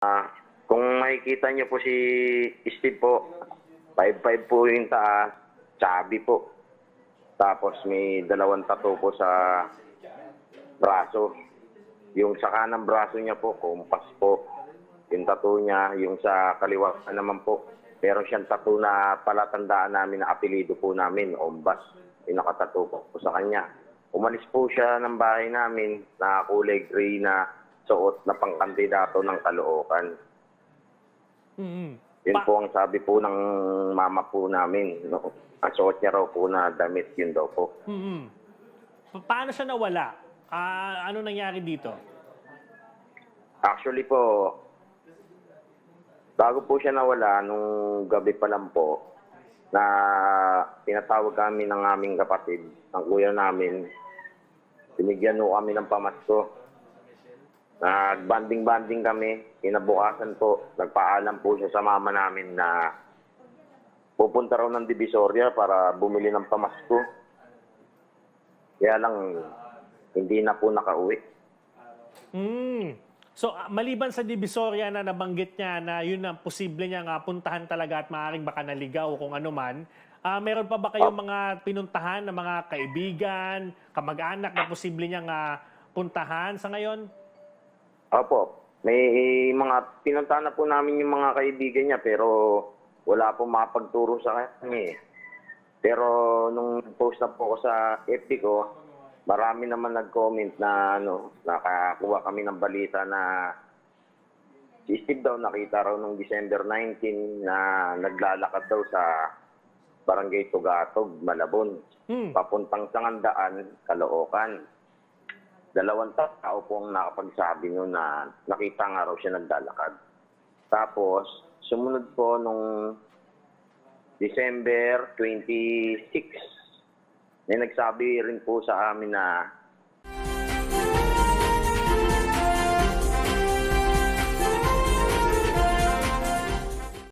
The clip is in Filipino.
Ah, kung makikita niyo po si Steve po, 5'5 po yung taas, chubby po. Tapos may dalawang tattoo po sa braso. Yung sa kanang braso niya po, kumpas po. Yung tattoo niya, yung sa kaliwa naman po, meron siyang tattoo na palatandaan namin na apelido po namin, Ombas. Yung nakatattoo po, po sa kanya. Umalis po siya ng bahay namin na kulay gray na suot na pangkandidato ng Caloocan. Mhm. Yun Pa- po ang sabi po ng mama po namin. No? Ang suot niya raw po na damit, yun daw po. Mhm. Pa- Paano siya nawala? Ah, ano nangyari dito? Actually po, bago po siya nawala, nung gabi pa lang po, na tinatawag kami ng aming kapatid, ng kuya namin, binigyan po kami ng pamasko. Nag-banding-banding kami, kinabukasan po, nagpaalam po siya sa mama namin na pupunta raw ng Divisoria para bumili ng pamasko. Kaya lang, hindi na po nakauwi. Mm. So, ah, maliban sa Divisoria na nabanggit niya na yun ang posible niya nga puntahan talaga at maaaring baka naligaw o kung ano man, ah, meron pa ba kayong mga pinuntahan na mga kaibigan, kamag-anak na posible niya nga puntahan sa ngayon? Opo. May mga pinuntahan na po namin yung mga kaibigan niya pero wala po makapagturo sa kanya eh. Pero nung post na po ako sa FB ko, marami naman nag-comment na ano, nakakuha kami ng balita na si Steve daw nakita raw nung December 19 na naglalakad daw sa Barangay Tugatog, Malabon. Hmm. Papuntang Sangandaan, Caloocan dalawang tao po ang nakapagsabi nyo na nakita nga raw siya naglalakad. Tapos, sumunod po nung December 26, may nagsabi rin po sa amin na